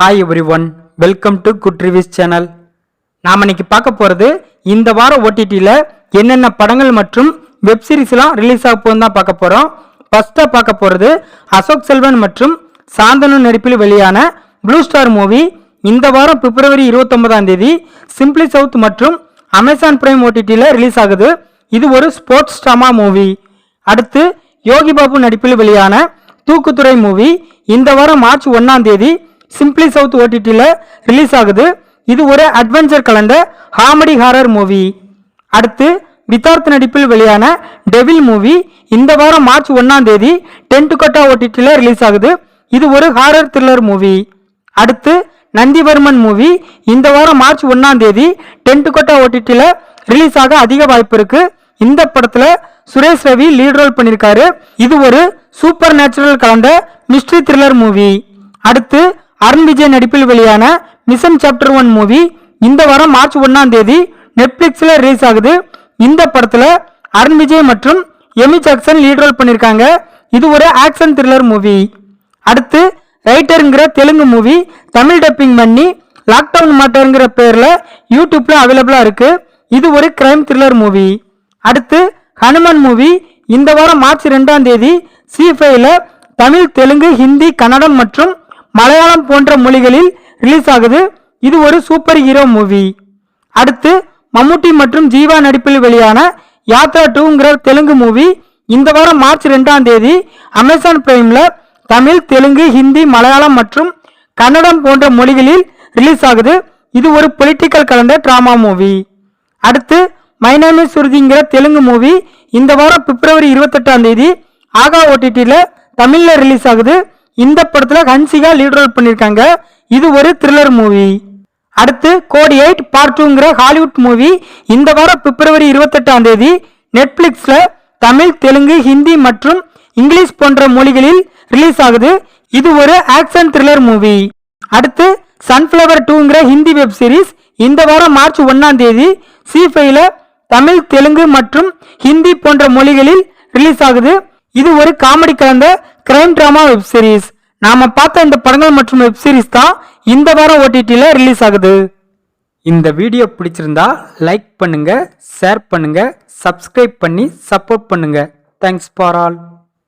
Hi everyone welcome to good reviews channel நாம் இன்னைக்கு பார்க்க போகிறது இந்த வாரம் ஓடிடியில் என்னென்ன படங்கள் மற்றும் வெப் சீரிஸ்லாம் ரிலீஸ் ஆக போகுதுன்னு தான் பார்க்க போகிறோம் ஃபஸ்ட்டாக பார்க்க போகிறது அசோக் செல்வன் மற்றும் சாந்தனு நடிப்பில் வெளியான ப்ளூ ஸ்டார் மூவி இந்த வாரம் பிப்ரவரி இருபத்தொன்பதாம் தேதி சிம்பிளி சவுத் மற்றும் அமேசான் பிரைம் ஓடிடியில் ரிலீஸ் ஆகுது. இது ஒரு ஸ்போர்ட்ஸ் ட்ராமா மூவி அடுத்து யோகி பாபு நடிப்பில் வெளியான தூக்குத்துறை மூவி இந்த வாரம் மார்ச் ஒன்றாம் தேதி சிம்பிளி சவுத் ஓடிடியில் ரிலீஸ் ஆகுது. இது ஒரு அட்வென்ச்சர் கலந்த காமெடி ஹாரர் மூவி அடுத்து வித்தார்த் நடிப்பில் வெளியான டெவில் மூவி இந்த வாரம் மார்ச் ஒன்றாம் தேதி டென்ட் கொட்டா ஓடிடியில் ரிலீஸ் ஆகுது. இது ஒரு ஹாரர் த்ரில்லர் மூவி அடுத்து நந்திவர்மன் மூவி இந்த வாரம் மார்ச் ஒன்றாம் தேதி டென்ட் கொட்டா ஓடிடியில் ரிலீஸ் ஆக அதிக வாய்ப்பு இருக்கு. இந்த படத்தில் சுரேஷ் ரவி லீட் ரோல் பண்ணியிருக்காரு இது ஒரு சூப்பர் நேச்சுரல் கலந்த மிஸ்ட்ரி த்ரில்லர் மூவி அடுத்து அருண் விஜய் நடிப்பில் வெளியான மிஷன் சாப்டர் ஒன் மூவி இந்த வாரம் மார்ச் ஒன்னாம் தேதி நெட்ஃபிளிக்ஸ்ல ரிலீஸ் ஆகுது. இந்த படத்தில் அருண் விஜய் மற்றும் எமி ஜாக்சன் லீட் ரோல் பண்ணியிருக்காங்க இது ஒரு ஆக்ஷன் த்ரில்லர் மூவி அடுத்து ரைட்டருங்கிற தெலுங்கு மூவி தமிழ் டப்பிங் பண்ணி லாக்டவுன் மாட்டருங்கிற பேரில் யூடியூப்பில் அவைலபிளாக இருக்கு. இது ஒரு கிரைம் த்ரில்லர் மூவி அடுத்து ஹனுமன் மூவி இந்த வாரம் மார்ச் ரெண்டாம் தேதி சி ஃபைவ்ல தமிழ் தெலுங்கு ஹிந்தி கன்னடம் மற்றும் மலையாளம் போன்ற மொழிகளில் ரிலீஸ் ஆகுது. இது ஒரு சூப்பர் ஹீரோ மூவி அடுத்து மம்முட்டி மற்றும் ஜீவா நடிப்பில் வெளியான யாத்ரா டூங்கிற தெலுங்கு மூவி இந்த வாரம் மார்ச் ரெண்டாம் தேதி அமேசான் பிரைமில் தமிழ் தெலுங்கு ஹிந்தி மலையாளம் மற்றும் கன்னடம் போன்ற மொழிகளில் ரிலீஸ் ஆகுது. இது ஒரு பொலிட்டிக்கல் கலந்த ட்ராமா மூவி அடுத்து மைனாமி சுருதிங்கிற தெலுங்கு மூவி இந்த வாரம் பிப்ரவரி இருபத்தெட்டாம் தேதி ஆகா ஓடிடியில் தமிழில் ரிலீஸ் ஆகுது. இந்த படத்துல ஹன்சிகா லீட் ரோல் பண்ணியிருக்காங்க இது ஒரு த்ரில்லர் மூவி அடுத்து கோடி எயிட் பார்ட் டூங்கிற ஹாலிவுட் மூவி இந்த வாரம் பிப்ரவரி இருபத்தெட்டாம் தேதி நெட்ஃபிளிக்ஸ்ல தமிழ் தெலுங்கு ஹிந்தி மற்றும் இங்கிலீஷ் போன்ற மொழிகளில் ரிலீஸ் ஆகுது. இது ஒரு ஆக்ஷன் த்ரில்லர் மூவி அடுத்து சன்ஃப்ளவர் டூங்கிற ஹிந்தி வெப் சீரிஸ் இந்த வாரம் மார்ச் ஒன்னாம் தேதி சி தமிழ் தெலுங்கு மற்றும் ஹிந்தி போன்ற மொழிகளில் ரிலீஸ் ஆகுது. இது ஒரு காமெடி கலந்த கிரைம் டிராமா வெப் சீரிஸ் நாம பார்த்த இந்த படங்கள் மற்றும் வெப் சீரிஸ் தான் இந்த வாரம் ஓடிடியில் ரிலீஸ் ஆகுது. இந்த வீடியோ பிடிச்சிருந்தா லைக் பண்ணுங்க ஷேர் பண்ணுங்க சப்ஸ்கிரைப் பண்ணி சப்போர்ட் பண்ணுங்க. Thanks for all